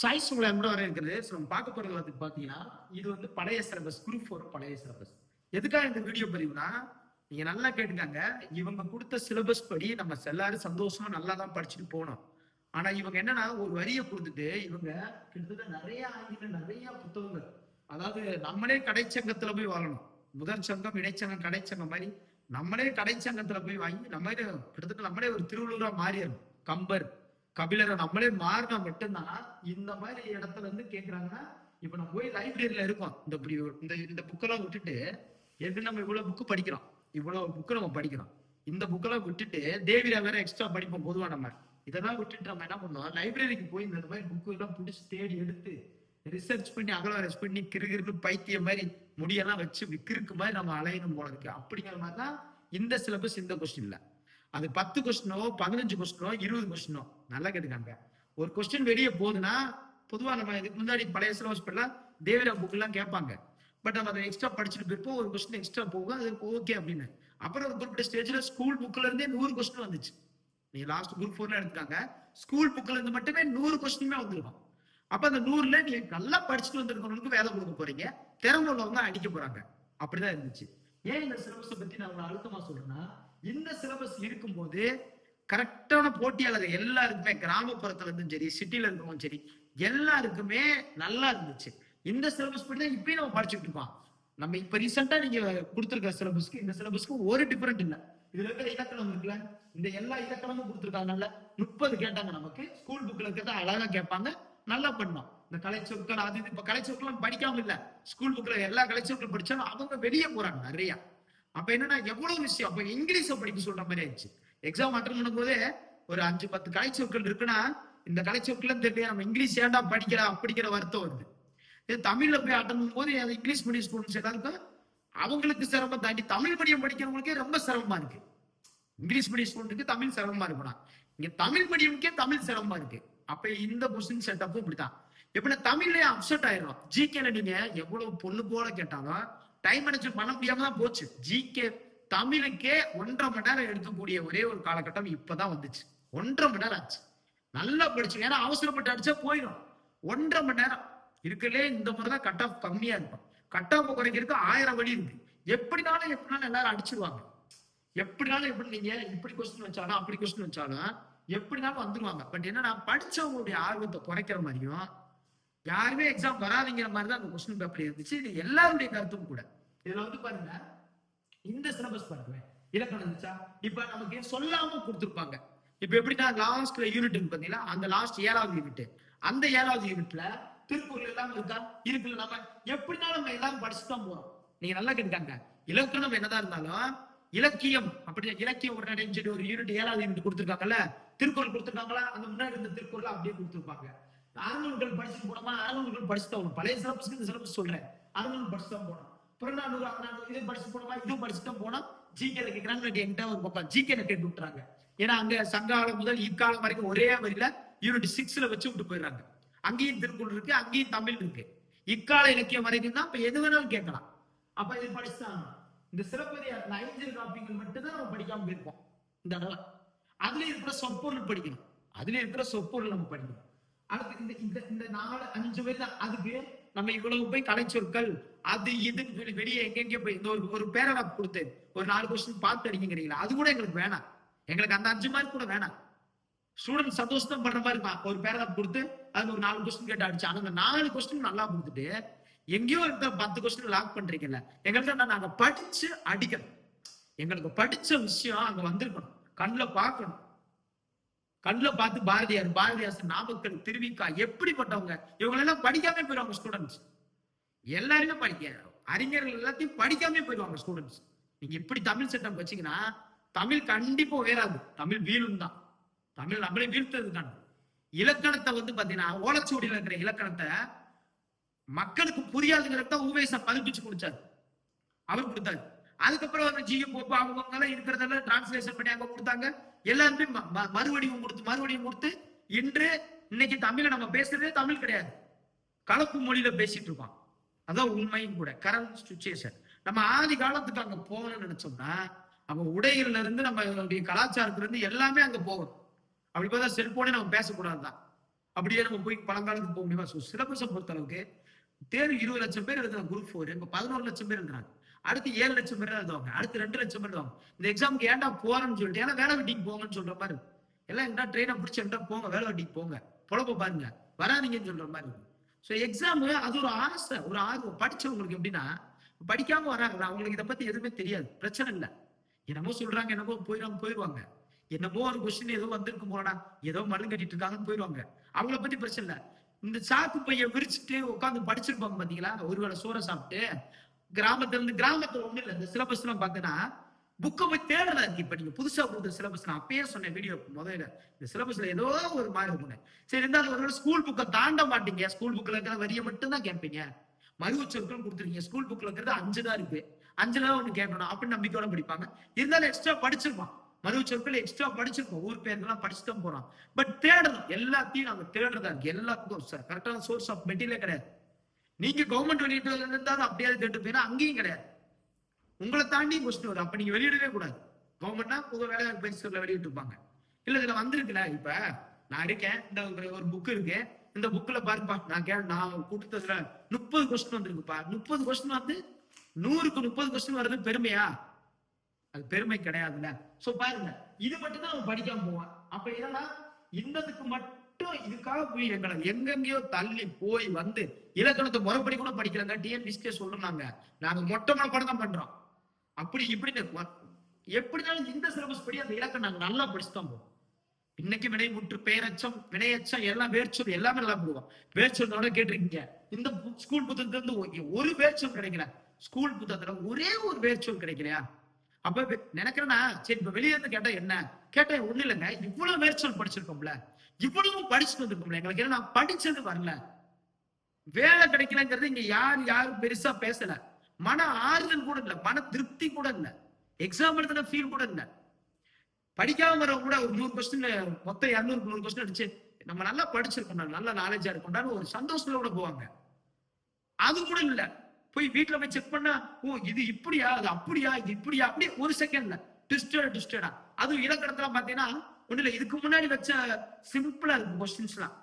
Choice உங்களை கூட வர ஸோ நம்ம பார்க்க போறது வந்து பார்த்தீங்கன்னா இது வந்து பழைய சிலபஸ் குரூப் ஃபோர் பழைய சிலபஸ் எதுக்காக இந்த வீடியோ பதிவுனா நீங்க நல்லா கேட்டுக்காங்க. இவங்க கொடுத்த சிலபஸ் படி நம்ம எல்லாரும் சந்தோஷமா நல்லா தான் படிச்சுட்டு போனோம். ஆனா இவங்க என்னன்னா ஒரு வரியை கொடுத்துட்டு இவங்க கிட்டத்தட்ட நிறைய ஆங்கில நிறைய புத்தகங்கள். அதாவது நம்மளே கடைச்சங்கத்துல போய் வாங்கணும் முதற் சங்கம் இடைச்சங்கம் கடைச்சங்கம் மாதிரி நம்மளே கடைச்சங்கத்துல போய் வாங்கி நம்மளே கிட்டத்தட்ட நம்மளே ஒரு திருவள்ளுவரா மாறிடணும். கம்பர். கபிலரை நம்மளே மாறினா மட்டும்தான் இந்த மாதிரி இடத்துல இருந்து கேக்குறாங்கன்னா இப்ப நம்ம போய் லைப்ரரியில இருக்கோம். இந்த இப்படி இந்த இந்த புக்கெல்லாம் விட்டுட்டு எது நம்ம இவ்வளவு புக்கு படிக்கிறோம். இவ்வளவு புக்கு நம்ம படிக்கிறோம். இந்த புக்கெல்லாம் விட்டுட்டு தேவிரா வேற எக்ஸ்ட்ரா படிப்போம் பொதுவா நம்ம. இதெல்லாம் விட்டுட்டு நம்ம என்ன பண்ணோம்? லைப்ரரிக்கு போய் இந்த மாதிரி புக்கு எல்லாம் பிடிச்சி தேடி எடுத்து ரிசர்ச் பண்ணி அகலவரஸ் பண்ணி கிருகிருக்கு பைத்தியம் மாதிரி முடியெல்லாம் வச்சு விக்கிருக்கு மாதிரி நம்ம அலையணும் போல இருக்கு. அப்படிங்கிற மாதிரி தான் இந்த சிலபஸ் இந்த கொஸ்டின் இல்லை அது பத்து கொஸ்டினோ பதினஞ்சு கொஸ்டினோ இருபது கொஸ்டினோ நல்லா கேட்டுக்காங்க. ஒரு கொஸ்டின் வெளியே போகுதுன்னா பொதுவாக நம்ம இதுக்கு முன்னாடி பழைய சிலபஸ் பண்ணலாம் தேவிரா புக்கெல்லாம் கேட்பாங்க. பட் நம்ம அதை எக்ஸ்ட்ரா படிச்சுட்டு போயிருப்போம் ஒரு கொஸ்டின் எக்ஸ்ட்ரா போகும் அது ஓகே அப்படின்னு. அப்புறம் ஒரு குறிப்பிட்ட ஸ்டேஜில் ஸ்கூல் புக்கில் இருந்தே நூறு கொஸ்டின் வந்துச்சு. நீ லாஸ்ட் குரூப் ஃபோர்ல எடுத்துக்காங்க. ஸ்கூல் புக்கில் இருந்து மட்டுமே நூறு கொஸ்டினுமே வந்துருக்கும். அப்ப அந்த நூறுல நீ நல்லா படிச்சுட்டு வந்திருக்கவங்களுக்கு வேலை கொடுக்க போறீங்க. திறமை உள்ளவங்க அடிக்க போறாங்க. அப்படிதான் இருந்துச்சு. ஏன் இந்த சிலபஸை பத்தி நான் அழுத்தமா சொல்றேன்னா இந்த சிலபஸ் இருக்கும்போது கரெக்டான போட்டியாளர் எல்லாருக்குமே கிராமப்புறத்துல இருந்தும் சரி சிட்டில இருக்கவும் சரி எல்லாருக்குமே நல்லா இருந்துச்சு. இந்த சிலபஸ் படி தான் இப்பயும் நம்ம படிச்சுட்டு இருக்கோம். நம்ம இப்ப ரீசெண்டா நீங்க கொடுத்துருக்க சிலபஸ்க்கு இந்த சிலபஸ்க்கு ஒரு டிஃபரெண்ட் இல்ல. இதுல இருக்கிற இலக்கணம் இருக்குல்ல இந்த எல்லா இலக்கணமும் கொடுத்துருக்காங்கல்ல முப்பது கேட்டாங்க நமக்கு. ஸ்கூல் புக்ல இருக்கிறத அழகா கேட்பாங்க நல்லா பண்ணோம். இந்த கலைச்சொற்கள் அது இது இப்ப கலைச்சொற்கள் படிக்காம இல்ல. ஸ்கூல் புக்ல எல்லா கலைச்சொற்கள் படிச்சாலும் அவங்க வெளியே போறாங்க நிறையா. அப்ப என்னன்னா எவ்வளவு விஷயம்? அப்ப இங்கிலீஷை படிக்க சொல்ற மாதிரி ஆயிடுச்சு. எக்ஸாம் அட்டன் பண்ணும்போதே ஒரு அஞ்சு பத்து கலைச்சொற்கள் இருக்குன்னா இந்த கலைச்சொற்கள் தெரியல நம்ம இங்கிலீஷ் ஏன்டா படிக்கிறா? அப்படிங்கிற வருத்தம் வருது. இது தமிழ்ல போய் அட்டன் பண்ணும்போது அது இங்கிலீஷ் மீடியம் ஸ்டூடெண்ட்ஸ் எல்லாருக்கும் அவங்களுக்கு சிரமம் தாண்டி தமிழ் மீடியம் படிக்கிறவங்களுக்கே ரொம்ப சிரமமா இருக்கு. இங்கிலீஷ் மீடியம் ஸ்டூடெண்ட்டுக்கு தமிழ் சிரமமா இருக்கணும் இங்க தமிழ் மீடியமுக்கே தமிழ் சிரமமா இருக்கு. அப்ப இந்த கொஸ்டின் செட்டப்பும் இப்படித்தான். எப்படின்னா தமிழ்லயே அப்செட் ஆயிரும் ஜிகேல நீங்க எவ்வளவு பொண்ணு போல கேட்டாலும் டைம் மேனேஜ் பண்ண முடியாம தான் போச்சு. ஜிகே தமிழுக்கே ஒன்றரை மணி நேரம் எடுக்கக்கூடிய ஒரே ஒரு காலகட்டம் இப்பதான் வந்துச்சு. ஒன்றரை மணி நேரம் ஆச்சு. நல்லா படிச்சு ஏன்னா அவசரப்பட்டு அடிச்சா போயிடும். ஒன்றரை மணி நேரம். இருக்கலே இந்த முறை தான் கட் ஆஃப் கம்மியா இருக்கும். கட் ஆஃப் குறைக்கிறதுக்கு ஆயிரம் வழி இருக்கு. எப்படினாலும் எப்படினாலும் எல்லாரும் அடிச்சிருவாங்க. எப்படினாலும் எப்படி நீங்க இப்படி கொஸ்டின் வச்சாலும் அப்படி கொஸ்டின் வச்சாலும் எப்படினாலும் வந்துருவாங்க. பட் என்னன்னா படிச்சவங்களுடைய ஆர்வத்தை குறைக்கிற மாதிரியும் யாருமே எக்ஸாம் வராதுங்கிற மாதிரி தான் அந்த கொஸ்டின் பேப்பர் இருந்துச்சு. இது எல்லாருடைய கருத்தும் கூட. இதுல வந்து பாருங்க இந்த சிலபஸ் பாருங்க இலக்கணம் இருந்துச்சா? இப்ப நமக்கு சொல்லாம கொடுத்துருப்பாங்க. இப்ப எப்படின்னா லாஸ்ட் யூனிட் பாத்தீங்கன்னா அந்த லாஸ்ட் ஏழாவது யூனிட் அந்த ஏழாவது யூனிட்ல திருக்குறள் எல்லாம் இருக்கா? இருக்குல்ல. நம்ம எப்படினாலும் நம்ம எல்லாம் படிச்சுட்டு தான் போறோம். நீங்க நல்லா கேட்டாங்க இலக்கணம் என்னதான் இருந்தாலும் இலக்கியம் அப்படி இலக்கியம் ஒரு நடைன்னு ஒரு யூனிட் ஏழாவது யூனிட் கொடுத்துருக்காங்கல்ல? திருக்குறள் கொடுத்துருக்காங்களா? அந்த முன்னாடி இருந்த திருக்குறள் அப்படியே கொடுத்துருப்பாங்க. அறநூல்கள் படிச்சுட்டு போனோமா? அறநூல்கள் படிச்சுட்டு தான் போகணும் பழைய சிலபஸ்க்கு இந்த சிலபஸ் சொல்றேன். அறநூல் படிச்சு தான் போனோம். புறநானூறு அறநானூறு இது படிச்சு போனோமா? இதுவும் படிச்சு தான் போனோம். ஜிகேல கேட்கறாங்க என்கிட்ட ஒரு பக்கம் ஜிகேல கேட்டு விட்டுறாங்க. ஏன்னா அங்க சங்காலம் முதல் இக்காலம் வரைக்கும் ஒரே வரியில யூனிட் சிக்ஸ்ல வச்சு விட்டு போயிடுறாங்க. அங்கேயும் திருக்குறள் இருக்கு அங்கேயும் தமிழ் இருக்கு. இக்கால இலக்கியம் வரைக்கும் தான் இப்ப எது வேணாலும் கேட்கலாம். அப்ப இது படிச்சுதான் இந்த சிறப்பதிகார ஐந்து காப்பிகள் மட்டும்தான் நம்ம படிக்காம போயிருப்போம். இந்த தடவை. அதுல இருக்கிற சொற்பொருள் படிக்கணும். அதுல இருக்கிற சொற்பொருள் நம்ம படிக்கணும். அடுத்து இந்த இந்த இந்த நாலு அஞ்சு பேர் தான் அதுக்கு நம்ம இவ்வளவு போய் கலைச்சொற்கள் அது இதுன்னு சொல்லி வெளியே எங்கெங்கே போய் இந்த ஒரு ஒரு பேராகிராஃப் கொடுத்து ஒரு நாலு கொஸ்டின் பார்த்து அடிக்கிறீங்களா அது கூட எங்களுக்கு வேணாம். எங்களுக்கு அந்த அஞ்சு மார்க் கூட வேணாம். ஸ்டூடெண்ட் சந்தோஷம் பண்ற மாதிரி இருப்பான். ஒரு பேராகிராஃப் கொடுத்து அது ஒரு நாலு கொஸ்டின் கேட்டு அடிச்சு ஆனா அந்த நாலு கொஸ்டின் நல்லா கொடுத்துட்டு எங்கேயோ இருக்க பத்து கொஸ்டின் லாக் பண்றீங்கல்ல எங்கள்கிட்ட நாங்க படிச்சு அடிக்கணும். எங்களுக்கு படிச்ச விஷயம் அங்க வந்திருக்கணும். கண்ணில் பார்க்கணும். கண்ணில் பார்த்து பாரதியார் பாரதியார் நாமக்கல் திருவிக்கா எப்படிப்பட்டவங்க? இவங்களெல்லாம் படிக்காம போயிடுவாங்க ஸ்டூடெண்ட்ஸ் எல்லாருமே படிக்க அறிஞர்கள் எல்லாத்தையும் படிக்காம போயிடுவாங்க ஸ்டூடெண்ட்ஸ் நீங்க இப்படி தமிழ் சட்டம் வச்சீங்கன்னா தமிழ் கண்டிப்பா உயராது. தமிழ் வீழும் தான். தமிழ் நம்மளே வீழ்த்தது தான். இலக்கணத்தை வந்து பாத்தீங்கன்னா ஓலச்சுவடியில் இருக்கிற இலக்கணத்தை மக்களுக்கு புரியாதுங்கிறத ஊவேச பதிப்பிச்சு கொடுத்தாரு. அவர் கொடுத்தாரு. அதுக்கப்புறம் வந்து ஜியோ போப்பு அவங்க இருக்கிறதெல்லாம் டிரான்ஸ்லேஷன் பண்ணி அங்க கொடுத்தாங்க. எல்லாருமே ம- ம- மறுவடிவம் கொடுத்து மறுவடிவம் கொடுத்து இன்று இன்னைக்கு தமிழை நம்ம பேசுறதே தமிழ் கிடையாது. கலப்பு மொழியில பேசிட்டு இருப்பான். அதான் உண்மையும் கூட. கரண்ட் சுச்சுவேஷன் நம்ம ஆதி காலத்துக்கு அங்க போகணும்னு நினைச்சோம்னா நம்ம உடைகள்ல இருந்து நம்மளுடைய கலாச்சாரத்துல இருந்து எல்லாமே அங்க போகணும். அப்படி பார்த்தா செல்போனே நம்ம பேசக்கூடாதுதான். அப்படியே நம்ம போய் பழங்காலத்துக்கு போக முடியுமா? ஸோ சிலபஸை பொறுத்த அளவுக்கு தேர்வு இருபது லட்சம் பேர் எழுதுறாங்க குரூப் ஃபோர் இப்போ பதினோரு லட்சம் பேர் எழுதுறாங்க. அடுத்து ஏழு லட்சம் பேர் எழுதுவாங்க. அடுத்து ரெண்டு லட்சம் பேர் எழுதுவாங்க. இந்த எக்ஸாமுக்கு ஏன்டா போறேன்னு சொல்லிட்டு ஏன்னா வேலை வெட்டிக்கு போங்கன்னு சொல்ற மாதிரி எல்லாம் என்ன ட்ரெயினை பிடிச்சி என்கிட்ட போங்க வேலை வெட்டிக்கு போங்க. பொழப்ப பாருங்க. வராதீங்கன்னு சொல்ற மாதிரி ஸோ எக்ஸாம் அது ஒரு ஆசை ஒரு ஆர்வம். படிச்சவங்களுக்கு எப்படின்னா படிக்காம வராங்களா அவங்களுக்கு இதை பத்தி எதுவுமே தெரியாது. பிரச்சனை இல்லை. என்னமோ சொல்றாங்க என்னமோ போயிடுவாங்க போயிடுவாங்க என்னமோ ஒரு கொஸ்டின் ஏதோ வந்திருக்கும் போலடா. ஏதோ மண்ணு கட்டிட்டு இருக்காங்கன்னு போயிடுவாங்க அவங்கள பத்தி பிரச்சனை இல்லை. இந்த சாக்கு பைய விரிச்சுட்டு உட்காந்து படிச்சிருப்பாங்க பாத்தீங்களா? ஒருவேளை சோறை சாப்பிட்டு கிராமத்துல இருந்து கிராமத்துல ஒண்ணு இல்லை. இந்த சிலபஸ் எல்லாம் பாத்தீங்கன்னா புக்கை போய் தேடல இருக்கு இப்ப நீங்க புதுசா கொடுத்த சிலபஸ் நான் அப்பயே சொன்னேன் வீடியோ முதல்ல. இந்த சிலபஸ்ல ஏதோ ஒரு மாதிரி இருக்கும் சரி இருந்தாலும் ஒரு ஸ்கூல் புக்கை தாண்ட மாட்டீங்க. ஸ்கூல் புக்ல இருக்கிற வரியை மட்டும் தான் கேட்பீங்க. மருவ சொற்கள் கொடுத்துருக்கீங்க. ஸ்கூல் புக்ல இருக்கிறது அஞ்சு தான் இருக்கு. அஞ்சுல தான் ஒண்ணு கேட்கணும். அப்படின்னு நம்பிக்கையோட படிப்பாங்க. இருந்தாலும் எக்ஸ்ட்ரா படிச்சிருப்பான் மருவு சொற்கள் எக்ஸ்ட்ரா படிச்சிருக்கோம் ஊர் பேர்லாம் படிச்சுட்டு தான் போறோம். பட் தேடணும். எல்லாத்தையும் நாங்க தேடுறதா இருக்கு எல்லாத்துக்கும் கரெக்டான சோர்ஸ் ஆஃப் மெட்டீரியலே கிடையாது. நீங்க கவர்மெண்ட் வெளியிட்டு இருந்தாலும் அப்படியே கேட்டு போயினா அங்கேயும் கிடையாது. உங்களை தாண்டி கொஸ்டின் வரும். அப்ப நீங்க வெளியிடவே கூடாது. கவர்மெண்ட்னா புது வேலை பரிசுல வெளியிட்டு இருப்பாங்க. இல்ல இதுல வந்திருக்குல இப்ப நான் இருக்கேன். இந்த ஒரு- ஒரு புக் இருக்கு. இந்த புக்ல பாருப்பா நான் கே நான் கொடுத்ததுல முப்பது கொஸ்டின் வந்திருக்குப்பா. முப்பது கொஸ்டின் வந்து நூறுக்கு முப்பது கொஸ்டின் வர்றது பெருமையா? அது பெருமை கிடையாதுல்ல. சோ பாருங்க. இது மட்டும் தான் அவன் படிக்காம போவான். அப்ப என்னன்னா இந்ததுக்கு மட்டும் இதுக்காக போய் எங்களை எங்கெங்கயோ தள்ளி போய் வந்து இலக்கணத்தை முறைப்படி கூட படிக்கிறாங்க. டிஎன்பிஸ்கே சொல்றாங்க நாங்க மொட்டமா கூட தான் பண்றோம். அப்படி இப்படின்னு எப்படினாலும் இந்த சிலபஸ் படி அந்த இலக்கணம் நாங்க நல்லா படிச்சுதான் போவோம். இன்னைக்கு வினைமுற்று பெயரச்சம் வினையச்சம் எல்லாம் வேர்ச்சொல் எல்லாமே நல்லா போடுவோம். வேர்ச்சொல்லோட கேட்டிருக்கீங்க. இந்த ஸ்கூல் புத்தகத்துல இருந்து ஒரு வேர்ச்சொல் கிடைக்கல. ஸ்கூல் புத்தகத்துல ஒரே ஒரு வேர்ச்சொல் கிடைக்கலையா? அப்ப நினைக்கிறேன்னா சரி இப்ப வெளியே இருந்து கேட்டா என்ன? கேட்டா ஒண்ணு இல்லைங்க. இவ்வளவு வேர்ச்சொல் படிச்சிருக்கோம்ல. இவ்வளவும் படிச்சுட்டு வந்திருக்கோம்ல. எங்களுக்கு ஏன்னா நான் படிச்சது வரல. வேலை கிடைக்கலங்கிறது இங்க யார் யாரும் பெருசா பேசல. மன ஆறுதல் கூட இல்லை. மன திருப்தி கூட இல்லை. எக்ஸாம் எழுதுன ஃபீல் கூட இல்லை. படிக்காம வரவங்க கூட ஒரு நூறு கொஸ்டின் மொத்தம் இரநூறு நூறு கொஸ்டின் அடிச்சு நம்ம நல்லா படிச்சிருக்கோம். நல்ல நாலேஜா இருக்கோம்டான்னு ஒரு சந்தோஷத்துல கூட போவாங்க. அது கூட இல்லை. போய் வீட்டுல போய் செக் பண்ணா ஓ இது இப்படியா அது அப்படியா இது இப்படியா அப்படி ஒரு செகண்ட்ல ட்விஸ்டடா ட்விஸ்டடா அதுவும் இலக்கணத்துல பாத்தீங்கன்னா ஒண்ணு இல்ல இதுக்கு முன்னாடி வச்ச சிம்பிளா இருக்கும் கொஸ்டின்ஸ்லாம்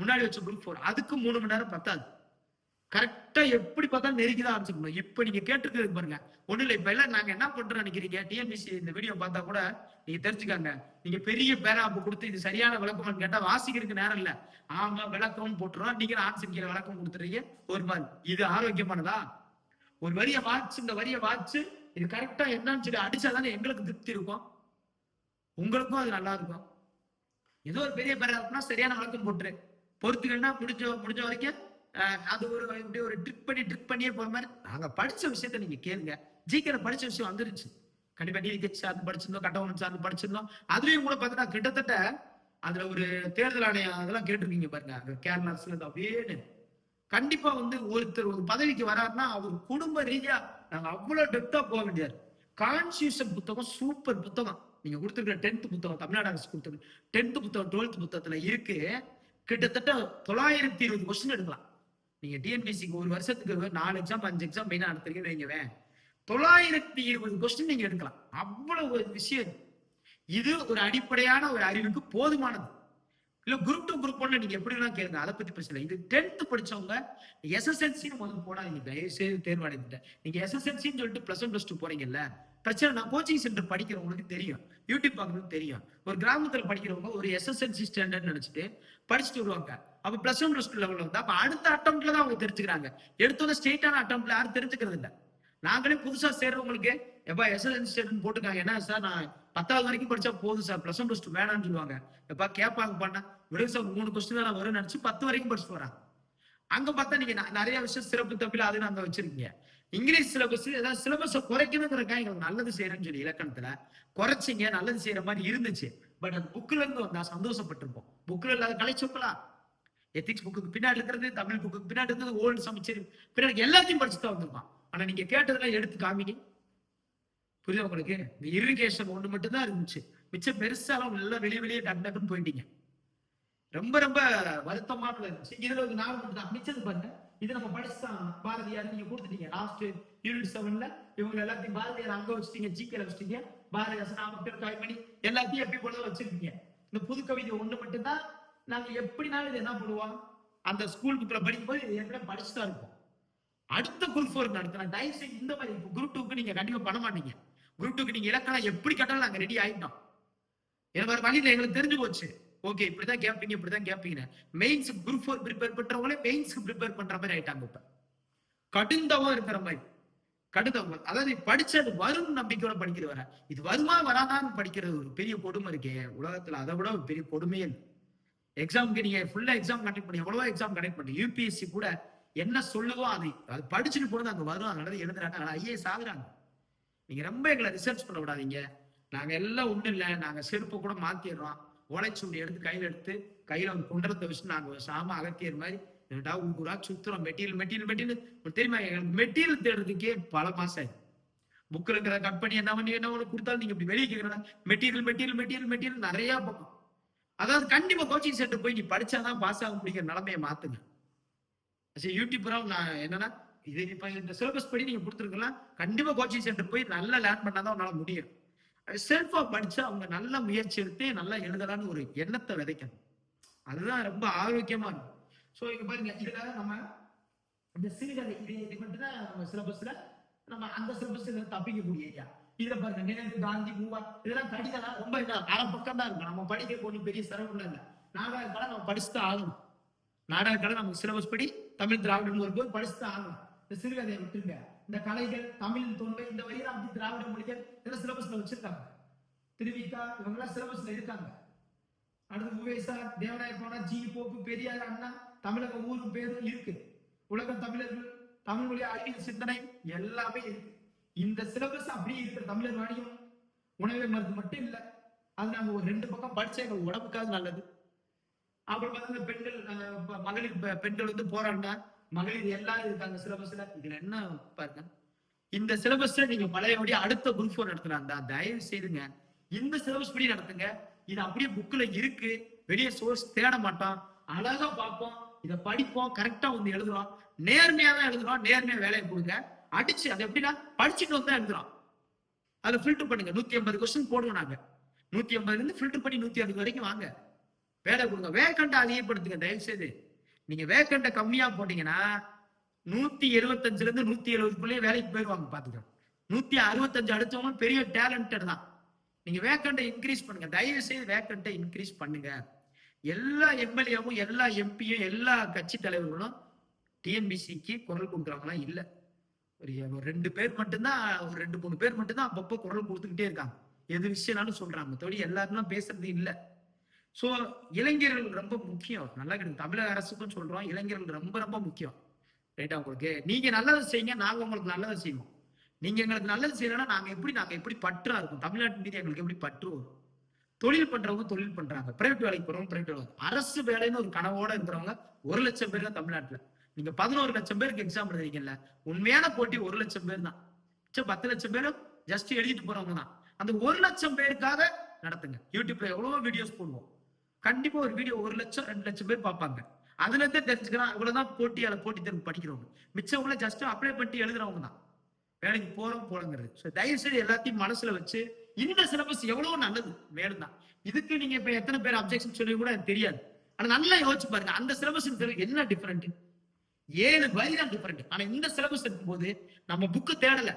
முன்னாடி வச்ச குரூப் ஃபோர் அதுக்கு மூணு மணி நேரம் பத்தாது. கரெக்டா எப்படி பார்த்தாலும் நெருக்கிதான் ஆரம்பிச்சுக்கணும். இப்ப நீங்க கேட்டுக்கிறது பாருங்க. ஒண்ணு இல்ல இப்ப எல்லாம் நாங்க என்ன பண்றோம் நினைக்கிறீங்க? டிஎன்பிசி இந்த வீடியோ பார்த்தா கூட நீங்க தெரிஞ்சுக்காங்க. நீங்க பெரிய பேராப்பு கொடுத்து இது சரியான விளக்கம்னு கேட்டா வாசிக்கிறதுக்கு நேரம் இல்ல. ஆமா விளக்கம் போட்டுறோம். நீங்க ஆன்சர் கீழே விளக்கம் கொடுத்துறீங்க. ஒரு மாதிரி. இது ஆரோக்கியமானதா? ஒரு வரியை வாச்சு இந்த வரியை வாச்சு இது கரெக்டா என்னன்னு சொல்லி அடிச்சாதானே எங்களுக்கு திருப்தி இருக்கும். உங்களுக்கும் அது நல்லா இருக்கும். ஏதோ ஒரு பெரிய பேராப்புனா சரியான வழக்கம் போட்டுரு. பொறுத்துக்கள்னா முடிஞ்ச முடிஞ்ச வரைக்கும் அது ஒரு இப்படி ஒரு ட்ரிக் பண்ணி ட்ரிக் பண்ணியே போற மாதிரி. நாங்க படிச்ச விஷயத்த நீங்க கேளுங்க. ஜிகேல படிச்ச விஷயம் வந்துருச்சு. கண்டிப்பா நீதி சார்ந்து படிச்சிருந்தோம் கட்டவன் சார்ந்து படிச்சிருந்தோம். அதுலயும் கூட பார்த்தீங்கன்னா கிட்டத்தட்ட அதுல ஒரு தேர்தல் ஆணையம் அதெல்லாம் கேட்டிருக்கீங்க பாருங்க. அந்த கேரளாஸ்ல இருந்து அப்படியே கண்டிப்பா வந்து ஒருத்தர் ஒரு பதவிக்கு வராருன்னா அவர் குடும்ப ரீதியா நாங்க அவ்வளவு டெப்தா போக வேண்டியார் கான்ஸ்டியூஷன் புத்தகம் சூப்பர் புத்தகம். நீங்க கொடுத்துருக்க டென்த் புத்தகம் தமிழ்நாடு அரசு கொடுத்துருக்கு. டென்த் புத்தகம் டுவெல்த் புத்தகத்துல இருக்கு. கிட்டத்தட்ட தொள்ளாயிரத்தி இருபது கொஸ்டின் எடுக்கலாம். நீங்க டிஎன்பிசிக்கு ஒரு வருஷத்துக்கு நாலு எக்ஸாம் அஞ்சு எக்ஸாம் மெயினா நடத்துறீங்கன்னு வைங்கவேன் தொள்ளாயிரத்தி இருபது கொஸ்டின் நீங்க எடுக்கலாம். அவ்வளவு ஒரு விஷயம். இது ஒரு அடிப்படையான ஒரு அறிவுக்கு போதுமானது. இல்ல குரூப் டூ குரூப் ஒன்னு நீங்க எப்படி வேணா கேளுங்க. அதை பத்தி பிரச்சனை இது டென்த் படிச்சவங்க எஸ்எஸ்எல்சின்னு முதல்ல போடாதீங்க. தயவு செய்து தேர்வு நீங்க எஸ்எஸ்எல்சின்னு சொல்லிட்டு பிளஸ் ஒன் பிளஸ் டூ போறீங்கல்ல பிரச்சனை நான் கோச்சிங் சென்டர் படிக்கிறவங்களுக்கு தெரியும். யூடியூப் பார்க்கறது தெரியும். ஒரு கிராமத்துல படிக்கிறவங்க ஒரு எஸ்எஸ்எல்சி ஸ்டாண்டர்ட் நினைச்சிட்டு படிச்சுட்டு வருவாங்க. அப்ப பிளஸ் ஒன் பிளஸ் டூ லெவல்ல வந்து அப்ப அடுத்த அட்டம்ப்ட்ல தான் அவங்க தெரிஞ்சுக்கிறாங்க. எடுத்தோட ஸ்டேட்டான அட்டம்ப்ட்ல யாரும் தெரிஞ்சுக்கிறது இல்ல. நாங்களே புதுசா சேர்றவங்களுக்கு எப்பா எஸ்எஸ்எல்சி ஸ்டேட்மெண்ட் போட்டுக்காங்க என்ன சார் நான் பத்தாவது வரைக்கும் படிச்சா போதும் sir. Plus one plus two வேணாம்னு சொல்லுவாங்க. எப்பா கேட்பாங்க பண்ணா விடுங்க சார் மூணு கொஸ்டின் தான் வரும்னு நினைச்சு பத்து வரைக்கும் படிச்சு வராங்க அங்க பார்த்தா நீங்க நிறைய விஷயம் சிறப்பு தப்பில அது அங்க வச்சிருக்கீங்க. இங்கிலீஷ் சிலபஸ் ஏதாவது சிலபஸை குறைக்கணுங்கிறக்கா எங்களுக்கு நல்லது செய்யறேன்னு சொல்லி இலக்கணத்துல குறைச்சிங்க நல்லது செய்யற மாதிரி இருந்துச்சு. பட் அந்த புக்ல இருந்து வந்தா சந்தோஷப்பட்டிருப்போம். புக்ல இல்லாத கலை சொற்களா? எத்திக்ஸ் புக்கு பின்னாடி இருக்கிறது தமிழ் புக்கு பின்னாடி இருக்கிறது ஓல்டு சமைச்சர். பின்னாடி எல்லாத்தையும் படிச்சு தான் வந்திருப்பான். ஆனா நீங்க கேட்டதெல்லாம் எடுத்து காமிங்க. புரியுது உங்களுக்கு? இந்த இரிகேஷன் ஒண்ணு மட்டும்தான் இருந்துச்சு. மிச்சம் பெருசாலாம் நல்லா வெளியே வெளியே டக்கு டக்குன்னு போயிட்டீங்க. ரொம்ப ரொம்ப வருத்தமானது இருந்துச்சு. இதுல ஒரு நாள் மட்டும் தான் மிச்சது பண்ண இது நம்ம படிச்சுதான் பாரதியார் நீங்க கொடுத்துட்டீங்க. லாஸ்ட் யூனிட் செவன்ல இவங்க எல்லாத்தையும் பாரதியார் அங்க வச்சுட்டீங்க ஜிகேல வச்சுட்டீங்க. பாரதியார் நாமக்கல் காய்மணி எல்லாத்தையும் எப்படி போல வச்சிருக்கீங்க? இந்த புது கவிதை ஒண்ணு மட்டும்தான். நாங்க எப்படினாலும் இது என்ன பண்ணுவோம்? அந்த ஸ்கூல் புக்ல படிக்கும்போது இது ஏற்கனவே படிச்சுதான் இருக்கும். அடுத்த குரூப் ஃபோர் நடத்தலாம் தயவு செய்து இந்த மாதிரி குரூப் டூக்கு நீங்க கண்டிப்பா பண்ண மாட்டீங்க. குரூப் டூக்கு நீங்க இலக்கணம் எப்படி கேட்டாலும் நாங்க ரெடி ஆயிட்டோம். எனக்கு வழியில எங்களுக்கு தெரிஞ்சு போச்சு. ஓகே இப்படிதான் கேட்பீங்க இப்படிதான் கேட்பீங்க மெயின்ஸ் குரூப் ஃபோர் ப்ரிப்பேர் பண்றவங்களே மெயின்ஸ்க்கு ப்ரிப்பேர் பண்ற மாதிரி ஆயிட்டாங்க இப்ப. கடுந்தவம் இருக்கிற மாதிரி. கடுந்தவம் அதாவது படிச்சது வரும் நம்பிக்கையோட படிக்கிறது வர இது வருமா வராதான்னு படிக்கிறது ஒரு பெரிய கொடுமை இருக்கே. உலகத்துல அதை விட ஒரு பெரிய கொடுமையே எக்ஸாமுக்கு நீங்க ஃபுல்லா எக்ஸாம் கண்டக்ட் பண்ணி எவ்வளவோ எக்ஸாம் கண்டக்ட் பண்ணி யூபிஎஸ்சி கூட என்ன சொல்லுதோ அது அது படிச்சுட்டு போனது அங்க வரும். அதனால எழுதுறாங்க. ஆனா ஐஏஎஸ் ஆகுறாங்க. நீங்க ரொம்ப எங்களை ரிசர்ச் பண்ண விடாதீங்க. நாங்க எல்லாம் ஒண்ணு இல்லை. நாங்க செருப்பு கூட மாத்திடுறோம். ஓலைச்சுண்டி எடுத்து கையில எடுத்து கையில ஒரு குண்டரத்தை வச்சு நாங்க சாம அகத்தியர் மாதிரி என்னடா ஊரா சுத்துறோம் மெட்டீரியல் மெட்டீரியல் மெட்டீரியல் தெரியுமா எங்களுக்கு மெட்டீரியல் தேடுறதுக்கே பல மாசம் ஆயிடும் புக்கில் இருக்கிற கட் பண்ணி என்ன பண்ணி என்ன ஒன்று கொடுத்தாலும் நீங்க இப்படி வெளியே கேட்கறா மெட்டீரியல் மெட்டீரியல் மெட்டீரியல் மெட்டீரியல் நிறைய பக்கம். அதாவது கண்டிப்பா கோச்சிங் சென்டர் போய் நீ படிச்சாதான் பாஸ் ஆக முடிக்கிற நிலைமையை மாத்துங்க. சரி யூடியூபரா நான் என்னன்னா இது இப்போ இந்த சிலபஸ் படி நீங்க கொடுத்துருக்கலாம். கண்டிப்பா கோச்சிங் சென்டர் போய் நல்லா லேர்ன் பண்ணாதான் உன்னால முடியும். செல்ஃபா படிச்சு அவங்க நல்ல முயற்சி எடுத்து நல்லா எழுதலான்னு ஒரு எண்ணத்தை விதைக்கணும். அதுதான் ரொம்ப ஆரோக்கியமா இருக்கும். ஸோ இங்க பாருங்க இதுல நம்ம இந்த சிறுகதை இது இது மட்டும் தான் நம்ம சிலபஸ்ல நம்ம அந்த சிலபஸ்ல தப்பிக்கக்கூடிய ஏரியா. இதுல பாருங்க நினைவு காந்தி மூவா இதெல்லாம் கடிதெல்லாம் ரொம்ப என்ன அரை பக்கம் தான் இருக்கும். நம்ம படிக்க ஒன்றும் பெரிய சிரமம் இல்லை நாடக கலை நம்ம படிச்சுதான் ஆகணும். நாடக கலை நமக்கு சிலபஸ் படி தமிழ் திராவிடம் வரும்போது படிச்சுதான் ஆகணும். இந்த சிறுகதையை விட்டுருங்க. இந்த கலைகள் தமிழ் தொன்மை இந்த வழியில அப்படி திராவிட மொழிகள் இதெல்லாம் சிலபஸ்ல வச்சிருக்காங்க. திருவிக்கா இவங்கெல்லாம் சிலபஸ்ல இருக்காங்க. அடுத்து உவேசா தேவநாயர் போனா ஜி. போக்கு பெரியார் அண்ணா தமிழக ஊரும் பேரும் இருக்கு. உலக தமிழர்கள் தமிழ் மொழி அறிவியல் சிந்தனை எல்லாமே இருக்கு. இந்த சிலபஸ் அப்படியே இருக்கிற தமிழர் வாணியம் உணவை மருந்து மட்டும் இல்லை அது நாங்க ஒரு ரெண்டு பக்கம் படிச்சா எங்க உடம்புக்காக நல்லது. அப்புறம் பார்த்தீங்கன்னா பெண்கள் மகளிர் பெண்கள் வந்து போராடினா மகளிர் எல்லாரும் இருக்காங்க சிலபஸ்ல இதுல என்ன பாருங்க. இந்த சிலபஸ்ல நீங்க பழையபடி அடுத்த குரூப் ஃபோர் நடத்துறாங்க. தயவு செய்துங்க இந்த சிலபஸ் படி நடத்துங்க. இது அப்படியே புக்ல இருக்கு. வெளியே சோர்ஸ் தேட மாட்டோம். அழகா பார்ப்போம். இதை படிப்போம். கரெக்டா வந்து எழுதுறோம். நேர்மையா தான் எழுதுறோம். நேர்மையா வேலையை கொடுங்க அடிச்சு அது எப்படின்னா படிச்சுட்டு வந்து எழுதுறோம். அதை ஃபில்டர் பண்ணுங்க. நூத்தி ஐம்பது கொஸ்டின் போடுவோம் நாங்க. நூத்தி ஐம்பதுல இருந்து ஃபில்டர் பண்ணி நூத்தி அறுபது வரைக்கும் வாங்க. வேலை கொடுங்க. வேகண்டா அதிகப்படுத்துங்க. தயவு செய்து நீங்க வேக்கண்ட கம்மியா போட்டீங்கன்னா நூத்தி எழுபத்தஞ்சுல இருந்து நூத்தி எழுபதுக்குள்ளேயே வேலைக்கு போயிடுவாங்க பாத்துக்கோங்க நூத்தி அறுபத்தஞ்சு அடுத்தவங்க பெரிய டேலண்டட் தான். நீங்க வேக்கண்ட இன்க்ரீஸ் பண்ணுங்க. தயவு செய்து வேக்கண்ட இன்க்ரீஸ் பண்ணுங்க. எல்லா எம்எல்ஏவும் எல்லா எம்பியும் எல்லா கட்சி தலைவர்களும் டிஎன்பிசிக்கு குரல் கொடுக்குறவங்களாம் இல்லை. ஒரு ரெண்டு பேர் மட்டும்தான் ஒரு ரெண்டு மூணு பேர் மட்டும்தான் அப்பப்போ குரல் கொடுத்துக்கிட்டே இருக்காங்க. எது விஷயம்னாலும் சொல்றாங்க. மற்றபடி எல்லாருமே பேசுறது இல்லை. சோ இளைஞர்கள் ரொம்ப முக்கியம். நல்லா கிடைக்கும் தமிழக அரசுக்கும் சொல்றோம். இளைஞர்கள் ரொம்ப ரொம்ப முக்கியம். ரைட்டா உங்களுக்கு? நீங்க நல்லதை செய்யுங்க நாங்க உங்களுக்கு நல்லதை செய்வோம். நீங்க எங்களுக்கு நல்லது செய்யலைன்னா நாங்க எப்படி நாங்க எப்படி பற்றா இருக்கும்? தமிழ்நாட்டு மீது எங்களுக்கு எப்படி பற்று வரும்? தொழில் பண்றவங்க தொழில் பண்றாங்க. பிரைவேட் வேலைக்கு போறவங்க பிரைவேட் வேலை அரசு வேலைன்னு ஒரு கனவோட இருக்கிறவங்க ஒரு லட்சம் பேர் தான் தமிழ்நாட்டுல. நீங்க பதினோரு லட்சம் பேருக்கு எக்ஸாம் எழுதுறீங்கல்ல உண்மையான போட்டி ஒரு லட்சம் பேர் தான். மிச்சம் பத்து லட்சம் பேரும் ஜஸ்ட் எழுதிட்டு போறவங்க தான். அந்த ஒரு லட்சம் பேருக்காக நடத்துங்க. யூடியூப்ல எவ்வளவோ வீடியோஸ் போடுவோம். கண்டிப்பா ஒரு வீடியோ ஒரு லட்சம் ரெண்டு லட்சம் பேர் பார்ப்பாங்க. அதுல இருந்தே தெரிஞ்சுக்கலாம் இவ்வளவுதான் போட்டியால போட்டி தேர்வு படிக்கிறவங்க. மிச்சவங்கள ஜஸ்ட் அப்ளை பண்ணிட்டு எழுதுறவங்க தான். வேலைக்கு போறோம் போலங்கிறது ஸோ தயவு செய்து எல்லாத்தையும் மனசுல வச்சு இந்த சிலபஸ் எவ்வளவு நல்லது? மேலும் தான். இதுக்கு நீங்க இப்ப எத்தனை பேர் அப்ஜெக்ஷன் சொல்லி கூட எனக்கு தெரியாது. ஆனா நல்லா யோசிச்சு பாருங்க. அந்த சிலபஸ் என்ன டிஃபரெண்ட் ஏழு வரி தான் டிஃபரெண்ட் ஆனா இந்த சிலபஸ் இருக்கும்போது நம்ம புக்கு தேடல.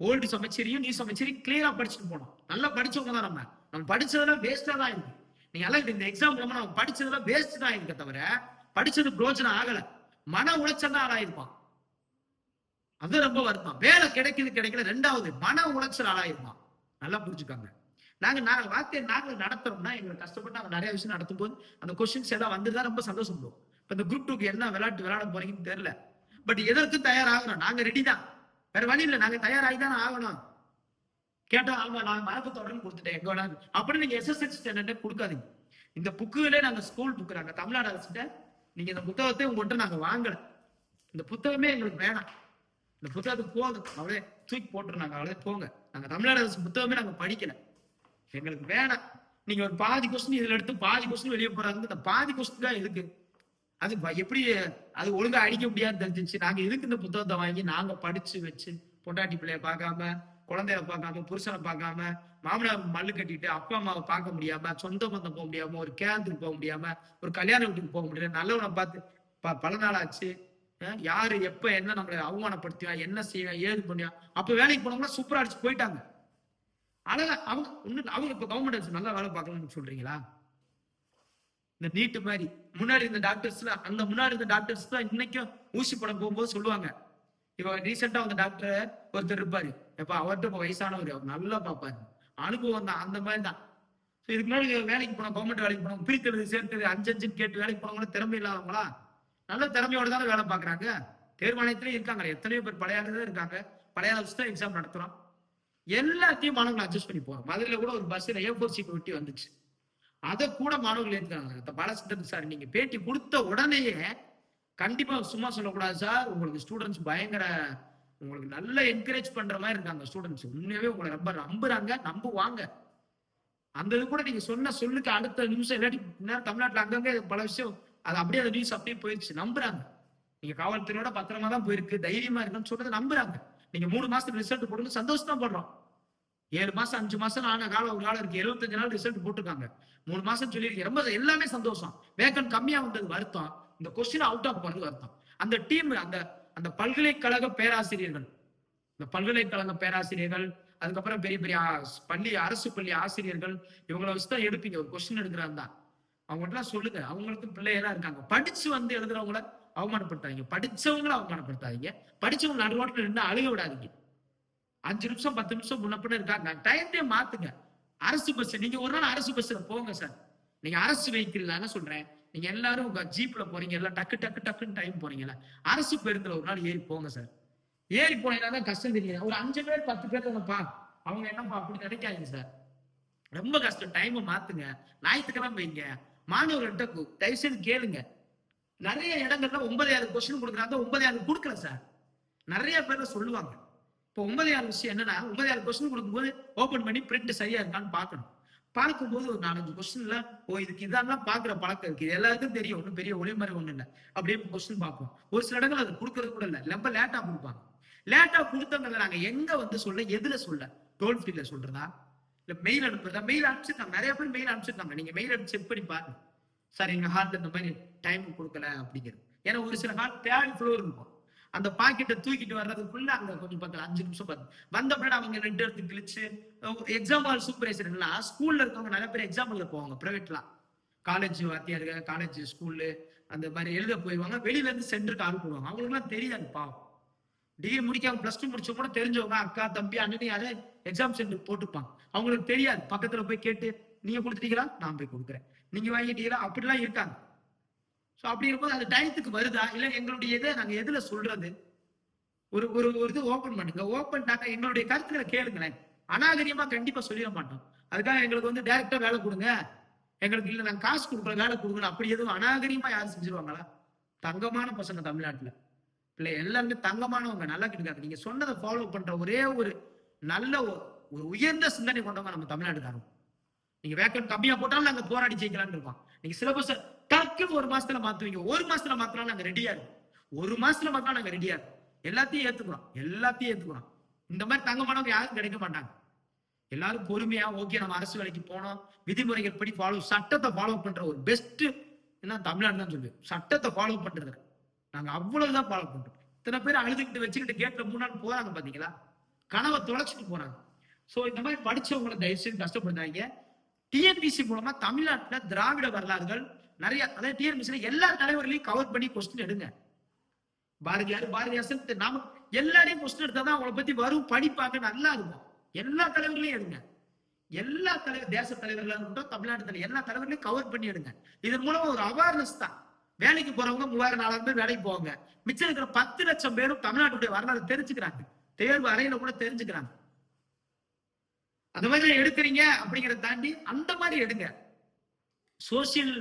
ஓல்டு சமைச்சரியும் நீ சமைச்சரியும் கிளியரா படிச்சுட்டு போனோம். நல்லா படிச்சவங்க தான் நம்ம. நம்ம படிச்சதெல்லாம் வேஸ்டா தான் இருக்கு. நீங்க எல்லாம் இந்த எக்ஸாம் மூலமா நம்ம படிச்சதெல்லாம் வேஸ்ட் தான் இருக்க தவிர படிச்சது பிரோஜனம் ஆகல. மன உளைச்சல் தான் ஆளாயிருப்பான். அது ரொம்ப வருத்தம். வேலை கிடைக்குது கிடைக்கல ரெண்டாவது மன உளைச்சல் ஆளாயிருப்பான். நல்லா புரிஞ்சுக்காங்க. நாங்க நாங்க வார்த்தையை நாங்க நடத்துறோம்னா எங்களுக்கு கஷ்டப்பட்டு நாங்க நிறைய விஷயம் நடத்தும் போது அந்த கொஸ்டின்ஸ் எல்லாம் வந்துதான் ரொம்ப சந்தோஷம் போகும் இப்ப இந்த குரூப் டூக்கு என்ன விளையாட்டு விளையாட போறீங்கன்னு தெரியல. பட் எதற்கும் தயாராகணும். நாங்க ரெடி தான். வேற வழி இல்லை. நாங்க தயாராகி தானே ஆகணும். கேட்டா ஆமா நான் மரபு தொடர்ந்து கொடுத்துட்டேன் எங்க வேணாலும். அப்படி நீங்க எஸ்எஸ்எல் ஸ்டாண்டர்ட் கொடுக்காதீங்க. இந்த புக்குகளே நாங்க ஸ்கூல் புக்கு நாங்க தமிழ்நாடு அரசுட்ட நீங்க இந்த புத்தகத்தை உங்கள்கிட்ட நாங்க வாங்கல. இந்த புத்தகமே எங்களுக்கு வேணாம். இந்த புத்தகத்துக்கு போகுது அவளே தூக்கி போட்டுருந்தாங்க. அவளே போங்க. நாங்க தமிழ்நாடு அரசு புத்தகமே நாங்க படிக்கல. எங்களுக்கு வேணாம். நீங்க ஒரு பாதி கொஸ்டின் இதுல எடுத்து பாதி கொஸ்டின் வெளியே போறாங்க. இந்த பாதி கொஸ்டின் தான் இருக்கு. அது எப்படி அது ஒழுங்கா அடிக்க முடியாது தெரிஞ்சிச்சு நாங்க எதுக்கு இந்த புத்தகத்தை வாங்கி நாங்க படிச்சு வச்சு பொண்டாட்டி பிள்ளைய பார்க்காம குழந்தைய பார்க்காம புருஷனை பார்க்காம மாமனார் மல்லு கட்டிட்டு அப்பா அம்மாவை பார்க்க முடியாம சொந்த பந்தம் போக முடியாம ஒரு கேந்துக்கு போக முடியாம ஒரு கல்யாண வீட்டுக்கு போக முடியல நல்லவனை பார்த்து ப- பல நாள் ஆச்சு. யாரு எப்ப என்ன நம்மளை அவமானப்படுத்தியா என்ன செய்வா ஏது பண்ணியா அப்ப வேலைக்கு போனவங்க சூப்பரா அடிச்சு போயிட்டாங்க. ஆனா அவங்க ஒண்ணு அவங்க இப்ப கவர்மெண்ட் நல்லா வேலை பார்க்கணும்னு சொல்றீங்களா? இந்த நீட்டு மாதிரி முன்னாடி இருந்த டாக்டர்ஸ் அந்த முன்னாடி இருந்த டாக்டர்ஸ் தான் இன்னைக்கும் ஊசி படம் போகும்போது சொல்லுவாங்க. இப்ப ரீசெண்டா வந்த டாக்டர் ஒருத்தர் இருப்பாரு. எப்ப அவர்கிட்ட இப்ப வயசானவர் அவர் நல்லா பார்ப்பாரு. அனுபவம் தான் அந்த மாதிரி தான். So இதுக்கு முன்னாடி வேலைக்கு போனோம் கவர்மெண்ட் வேலைக்கு போனோம் பிரித்தெழுது சேர்த்தது அஞ்சு அஞ்சு கேட்டு வேலைக்கு போனவங்களும் திறமை இல்லாதவங்களா? நல்ல திறமையோட தானே வேலை பாக்குறாங்க தேர்வாணையத்திலே இருக்காங்க எத்தனையோ பேர் பழைய இருக்காங்க. பழைய வச்சு தான் எக்ஸாம் நடத்துறோம். எல்லாத்தையும் மாணவர்கள் அட்ஜஸ்ட் பண்ணி போறோம் மதுரையில கூட ஒரு பஸ்ல ஏ ஃபோர் சீட் ஒட்டி வந்துச்சு. அதை கூட மாணவர்கள் ஏற்றுக்கிறாங்க பாலசித்தன் சார் நீங்க பேட்டி கொடுத்த உடனேயே கண்டிப்பா சும்மா சொல்லக்கூடாது சார் உங்களுக்கு ஸ்டூடெண்ட்ஸ் பயங்கர உங்களுக்கு நல்ல என்கரேஜ் பண்ற மாதிரி இருக்காங்க ஸ்டூடெண்ட்ஸ் உண்மையாவே உங்களை ரொம்ப நம்புறாங்க நம்புவாங்க. அந்த இது கூட நீங்க சொன்ன சொல்லுக்கு அடுத்த நிமிஷம் இல்லாட்டி தமிழ்நாட்டுல அங்கங்க பல விஷயம் அது அப்படியே அந்த நியூஸ் அப்படியே போயிடுச்சு நம்புறாங்க. நீங்க காவல்துறையோட பத்திரமா தான் போயிருக்கு தைரியமா இருக்குன்னு சொல்றதை நம்புறாங்க. நீங்க மூணு மாசத்துக்கு ரிசல்ட் போடுங்க சந்தோஷமா போடுறோம். ஏழு மாசம் அஞ்சு மாசம் ஆன காலம் ஒரு காலம் இருக்கு எழுபத்தஞ்சு நாள் ரிசல்ட் போட்டிருக்காங்க. மூணு மாசம் சொல்லியிருக்கேன் ரொம்ப எல்லாமே சந்தோஷம். வேக்கன் கம்மியா வந்தது வருத்தம். இந்த கொஸ்டின் அவுட் ஆஃப் போனது வருத்தம். அந்த டீம் அந்த அந்த பல்கலைக்கழக பேராசிரியர்கள். இந்த பல்கலைக்கழக பேராசிரியர்கள் அதுக்கப்புறம் பெரிய பெரிய பள்ளி அரசு பள்ளி ஆசிரியர்கள் இவங்களை வச்சு தான் எடுப்பீங்க. ஒரு கொஸ்டின் எடுக்கிறாங்க தான். அவங்கள்ட்டலாம் சொல்லுங்க. அவங்களுக்கும் பிள்ளையெல்லாம் இருக்காங்க. படிச்சு வந்து எழுதுறவங்கள அவமானப்படுத்தாதீங்க. படிச்சவங்கள அவமானப்படுத்தாதீங்க. படிச்சவங்க நடு நின்று அழுக விடாதீங்க. அஞ்சு நிமிஷம் பத்து நிமிஷம் முன்னப்பட இருக்காங்க. டயத்தே மாத்துங்க. அரசு பஸ் நீங்க ஒரு நாள் அரசு பஸ்ல போங்க சார். நீங்க அரசு வெஹிக்கிள் தானே சொல்றேன். நீங்க எல்லாரும் உங்க ஜீப்ல போறீங்க எல்லாம் டக்கு டக்கு டக்குன்னு டைம் போறீங்கல்ல. அரசு பேருந்துல ஒரு நாள் ஏறி போங்க சார். ஏறி போனீங்கன்னா தான் கஷ்டம் தெரியும். ஒரு அஞ்சு பேர் பத்து பேர் தானப்பா அவங்க என்னப்பா அப்படி நினைக்காதீங்க சார். ரொம்ப கஷ்டம். டைமை மாத்துங்க. ஞாயிற்றுக்கிழமை வைங்க. மாணவர்கள்ட்ட கு- தயவு செய்து கேளுங்க. நிறைய இடங்கள்ல ஒன்பதாயிரம் கொஸ்டின் கொடுக்குறாங்க. ஒன்பதாயிரம் கொடுக்கல சார். நிறைய பேர் சொல்லுவாங்க. இப்போ ஒன்பதாயிரம் விஷயம் என்னன்னா ஒன்பதாயிரம் கொஸ்டின் கொடுக்கும்போது ஓபன் பண்ணி பிரிண்ட் சரியா இருக்கான்னு பார்க்கணும். பார்க்கும்போது ஒரு நாலஞ்சு கொஸ்டின்ல ஓ இதுக்கு இதெல்லாம் பாக்குற பழக்கம் இருக்கு. இது எல்லாருக்கும் தெரியும். ஒன்றும் பெரிய ஒளிமறை ஒண்ணு இல்லை. அப்படியே கொஸ்டின் பார்ப்போம். ஒரு சில இடங்கள் அது கொடுக்கறது கூட இல்லை. ரொம்ப லேட்டா கொடுப்பாங்க. லேட்டா கொடுத்தவங்க நாங்க எங்க வந்து சொல்ல எதுல சொல்ல? டோல் ஃப்ரீல சொல்றதா? இல்ல மெயில் அனுப்புறதா? மெயில் அனுப்பிச்சிருக்காங்க. நிறைய பேர் மெயில் அனுப்பிச்சிருக்காங்க. நீங்க மெயில் அனுப்பி செக் பண்ணி பாருங்க. சார் எங்க ஹார்ட்ல இந்த மாதிரி டைம் கொடுக்கல அப்படிங்கிறது. ஏன்னா ஒரு சில ஹார்ட் தேர்ட் ஃப்ளோர் இருக்கும். அந்த பாக்கெட்டை தூக்கிட்டு வர்றதுக்குள்ள அங்க கொஞ்சம் பத்து அஞ்சு நிமிஷம் பார்த்து வந்த பிறகு அவங்க ரெண்டு இடத்துக்கு கிழிச்சு எக்ஸாம் ஹால் சூப்பர்வைசர்லாம் ஸ்கூல்ல இருக்கவங்க நிறைய பேர் எக்ஸாம் எழுத போவாங்க பிரைவேட்லாம் காலேஜ் வாத்தியாருங்க காலேஜ் ஸ்கூல்லு அந்த மாதிரி எழுத போயிடுவாங்க வெளியில இருந்து சென்டருக்கு அனுப்புவாங்க அவங்களுக்குலாம் தெரியாது பாவம். டிகிரி முடிக்காம பிளஸ் டூ முடிச்ச கூட தெரிஞ்சவங்க அக்கா தம்பி அண்ணன் யாரே எக்ஸாம் சென்டர் போட்டுப்பாங்க அவங்களுக்கு தெரியாது. பக்கத்துல போய் கேட்டு நீங்க கொடுத்துட்டீங்களா? நான் போய் கொடுக்குறேன். நீங்க வாங்கிட்டீங்களா? அப்படிலாம் இருக்காங்க. ஸோ அப்படி இருக்கும்போது அது டயத்துக்கு வருதா? இல்லை எங்களுடைய இதை நாங்கள் எதில் சொல்றது? ஒரு ஒரு ஒரு இது ஓப்பன் பண்ணுங்க. ஓப்பன் நாங்க எங்களுடைய கருத்துக்களை கேளுங்களேன். அநாகரியமாக கண்டிப்பா சொல்லிட மாட்டோம். அதுக்காக எங்களுக்கு வந்து டைரக்டா வேலை கொடுங்க. எங்களுக்கு இல்லை நாங்கள் காசு கொடுக்குற வேலை கொடுக்கணும் அப்படி எதுவும் அநாகரியமாக யாரும் செஞ்சிருவாங்களா? தங்கமான பசங்க தமிழ்நாட்டில். இல்லை எல்லாருமே தங்கமானவங்க நல்லா கிடைக்காது நீங்க சொன்னதை ஃபாலோ பண்ற ஒரே ஒரு நல்ல ஒரு உயர்ந்த சிந்தனை கொண்டவங்க நம்ம தமிழ்நாட்டுக்காரங்க நீங்க வேக்கன் கம்மியா போட்டாலும் நாங்க போராடி ஜெயிக்கலாம்னு இருக்கோம். நீங்க சிலபஸ் டக்குன்னு ஒரு மாசத்துல மாத்துவீங்க. ஒரு மாசத்துல மாத்திரம் நாங்க ரெடியா இருக்கோம் ஒரு மாசத்துல மாத்திரம் நாங்க ரெடியா இருக்கோம் எல்லாத்தையும் ஏத்துக்கிறோம். எல்லாத்தையும் ஏத்துக்கிறோம். இந்த மாதிரி தங்கமானவங்க யாரும் கிடைக்க மாட்டாங்க. எல்லாரும் பொறுமையா ஓகே நம்ம அரசு வேலைக்கு போனோம். விதிமுறைகள் படி ஃபாலோ சட்டத்தை ஃபாலோ பண்ற ஒரு பெஸ்ட் என்ன தமிழ்நாடு தான் சொல்லு சட்டத்தை ஃபாலோ பண்றது நாங்க அவ்வளவுதான் ஃபாலோ பண்றோம். இத்தனை பேர் அழுதுகிட்டு வச்சுக்கிட்டு கேட்ல மூணு நாள் போறாங்க பாத்தீங்களா? கனவை தொலைச்சிட்டு போறாங்க. சோ இந்த மாதிரி படிச்சவங்களை தயவு செய்து கஷ்டப்படுறாங்க டிஎன்பிசி மூலமா தமிழ்நாட்டுல திராவிட வரலாறுகள் நிறைய அதாவது டிஎன்பிசில எல்லா தலைவர்களையும் கவர் பண்ணி கொஸ்டின் எடுங்க. பாரதியார் பாரதியாசன் நாம எல்லாரையும் கொஸ்டின் எடுத்தாதான் அவங்கள பத்தி வரும் படிப்பாங்க நல்லா இருக்கும். எல்லா தலைவர்களையும் எடுங்க. எல்லா தலைவர் தேச தலைவர்களா இருக்கட்டும் தமிழ்நாட்டு தலைவர் எல்லா தலைவர்களையும் கவர் பண்ணி எடுங்க. இதன் மூலம் ஒரு அவேர்னஸ் தான். வேலைக்கு போறவங்க மூவாயிரம் நாலாயிரம் பேர் வேலைக்கு போவாங்க. மிச்சம் இருக்கிற பத்து லட்சம் பேரும் தமிழ்நாட்டுடைய வரலாறு தெரிஞ்சுக்கிறாங்க. தேர்வு அறையில கூட தெரிஞ்சுக்கிறாங்க. அந்த மாதிரி எடுக்கிறீங்க அப்படிங்கிறத தாண்டி அந்த மாதிரி எடுங்க. சோசியல்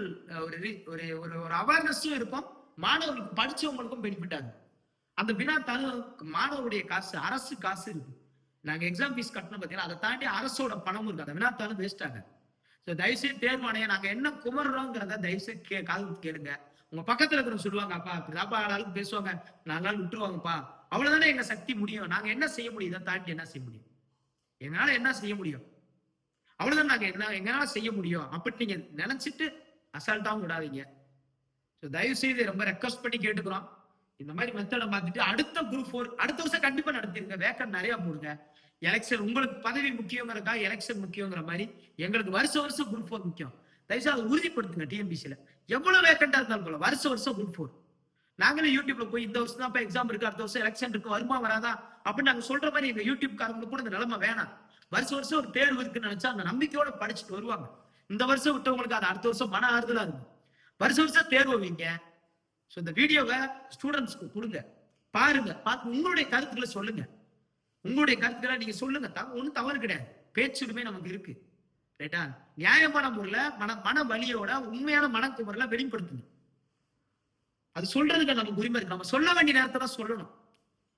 ஒரு ஒரு ஒரு ஒரு அவேர்னஸும் இருக்கும். மாணவர்களுக்கு படிச்சவங்களுக்கும் பெனிஃபிட் ஆகும் அந்த வினாத்தாள் மாணவருடைய காசு அரசு காசு இருக்கு. நாங்க எக்ஸாம் ஃபீஸ் கட்டணும் பார்த்தீங்கன்னா அதை தாண்டி அரசோட பணமும் இருக்கு. அந்த வினாத்தாளும் வேஸ்ட் ஆகாது. ஸோ தயவுசெய்து தேர்வாணையை நாங்கள் என்ன குமர்றோங்கிறத தயவுசெய்து கே காது கேளுங்க. உங்க பக்கத்துல இருக்கிற சொல்லுவாங்க அப்பா இப்படிதாப்பா ஆளாளுக்கு பேசுவாங்க. நாலு நாள் விட்டுருவாங்கப்பா. அவ்வளவுதானே எங்க சக்தி முடியும். நாங்க என்ன செய்ய முடியும்? இதை தாண்டி என்ன செய்ய முடியும்? எங்களால என்ன செய்ய முடியும்? அவ்வளவுதான் நாங்க என்ன எங்களால செய்ய முடியும். அப்படி நீங்க நினைச்சிட்டு அசால்ட்டாவும் விடாதீங்க. ஸோ தயவு செய்து ரொம்ப ரெக்வஸ்ட் பண்ணி கேட்டுக்கிறோம். இந்த மாதிரி மெத்தடை பார்த்துட்டு அடுத்த குரூப் ஃபோர் அடுத்த வருஷம் கண்டிப்பா நடத்திருங்க. வேக்கன் நிறைய போடுங்க. எலெக்ஷன் உங்களுக்கு பதவி முக்கியங்கிறக்கா எலெக்ஷன் முக்கியங்கிற மாதிரி எங்களுக்கு வருஷம் வருஷம் குரூப் ஃபோர் முக்கியம். தயவுசெய்து அதை உறுதிப்படுத்துங்க டிஎம்பிசியில எவ்வளவு வேக்கண்டா இருந்தாலும் போல வருஷம் வருஷம் குரூப் ஃபோர் நாங்களே யூடியூப்ல போய் இந்த வருஷம் தான் எக்ஸாம் இருக்கு அடுத்த வருஷம் எலெக்ஷன் இருக்கு வருமா வராதா? அப்படின்னு நாங்க சொல்ற மாதிரி எங்க யூடியூப் காரங்களுக்கு கூட இந்த நிலைமை வேணாம். வருஷம் வருஷம் ஒரு தேர்வு இருக்குன்னு நினைச்சா அந்த நம்பிக்கையோட படிச்சுட்டு வருவாங்க. இந்த வருஷம் விட்டவங்களுக்கு அது அடுத்த வருஷம் மன ஆறுதலா இருக்கும். வருஷம் வருஷம் தேர்வு வைங்க. ஸோ இந்த வீடியோவை ஸ்டூடெண்ட்ஸ்க்கு கொடுங்க. பாருங்க. பார்த்து உங்களுடைய கருத்துக்களை சொல்லுங்க. உங்களுடைய கருத்துக்களை நீங்க சொல்லுங்க. தவ ஒன்றும் தவறு கிடையாது. பேச்சுரிமை நமக்கு இருக்கு. ரைட்டா நியாயமான முறையில மன மன வலியோட உண்மையான மனக்குமுறையில வெளிப்படுத்துங்க. அது சொல்றதுக்கு நமக்கு உரிமை இருக்கு. நம்ம சொல்ல வேண்டிய நேரத்தை தான் சொல்லணும்.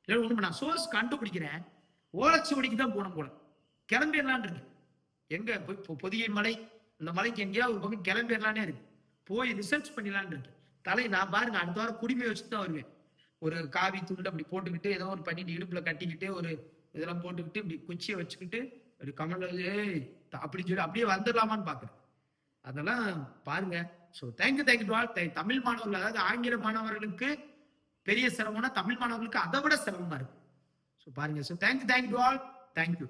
இல்லை ஒண்ணு நான் சோர்ஸ் கண்டுபிடிக்கிறேன். ஓலச்சுவடிக்கு தான் போன போல. கிளம்பிடலான் இருக்கு எங்க? போய் பொ- பொதிகை மலை. இந்த மலைக்கு எங்கேயாவது ஒரு பக்கம் கிளம்பிடலானே இருக்கு. போய் ரிசர்ச் பண்ணிடலான் இருக்கு தலை நான் பாருங்க அடுத்த வாரம் குடிமை வச்சுட்டு தான் வருவேன். ஒரு காவி துண்டு அப்படி போட்டுக்கிட்டு ஏதோ ஒரு பண்ணிட்டு இடுப்புல கட்டிக்கிட்டு ஒரு இதெல்லாம் போட்டுக்கிட்டு இப்படி குச்சியை வச்சுக்கிட்டு அப்படி கமல்ல அப்படி சொல்லி அப்படியே வந்துடலாமான்னு பாக்குறேன் அதெல்லாம் பாருங்க. So thank you thank you all Tamil மாணவர்கள் அதாவது ஆங்கில மாணவர்களுக்கு பெரிய சிரமம்னா தமிழ் மாணவர்களுக்கு அதை விட சிரமமா இருக்கு. ஸோ பாருங்க. So thank you thank you all thank you